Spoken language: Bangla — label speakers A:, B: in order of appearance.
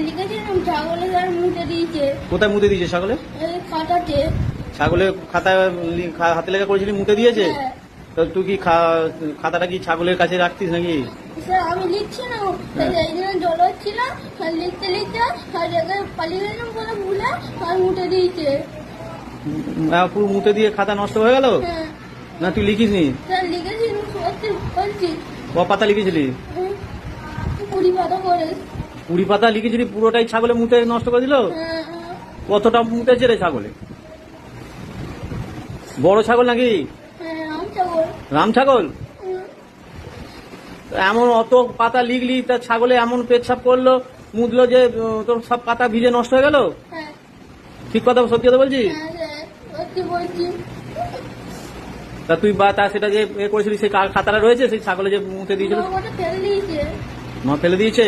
A: লিখেছিলাম ছাগলের আর মুটে দিয়েছে
B: কোথায় মুতে দিয়েছে ছাগলে?
A: খাতাতে
B: ছাগলে খাতায় লি- খা- হাতে লেখা করেছিলি মুতে দিয়েছে?
A: হ্যাঁ।
B: তো তুই কি খাতাটা কি ছাগলের কাছে রাখতিস নাকি?
A: আমি লিখছি না এই জন্য জল হচ্ছিল লিখতে লিখতে পালিয়ে গেলাম বলে ভুলে আর মুটে দিয়েছে
B: উম, আহ, পুরো মুতে দিয়ে খাতা নষ্ট হয়ে গেল?
A: হ্যাঁ।
B: না তুই লিখিস নি
A: লিখেছি
B: ক পাতা লিখেছিলি?
A: কুড়ি পাতা করে।
B: কুড়ি পাতা লিখেছিলি পুরোটাই ছাগলে মুতে নষ্ট করে দিল কতটা মুতেছে রে ছাগলে? বড় ছাগল নাকি? রাম ছাগল? এমন অত পাতা লিখলি তা ছাগলে এমন পেচ্ছাপ করল মুদলো যে তোর সব পাতা ভিজে নষ্ট হয়ে গেল? ঠিক কথা সত্যি কথা
A: বলছি
B: তা তুই বা তা সেটা যে এ করেছিলি সেই খাতাটা রয়েছে সেই ছাগলে যে মুতে দিয়েছিল? মা ফেলে দিয়েছে?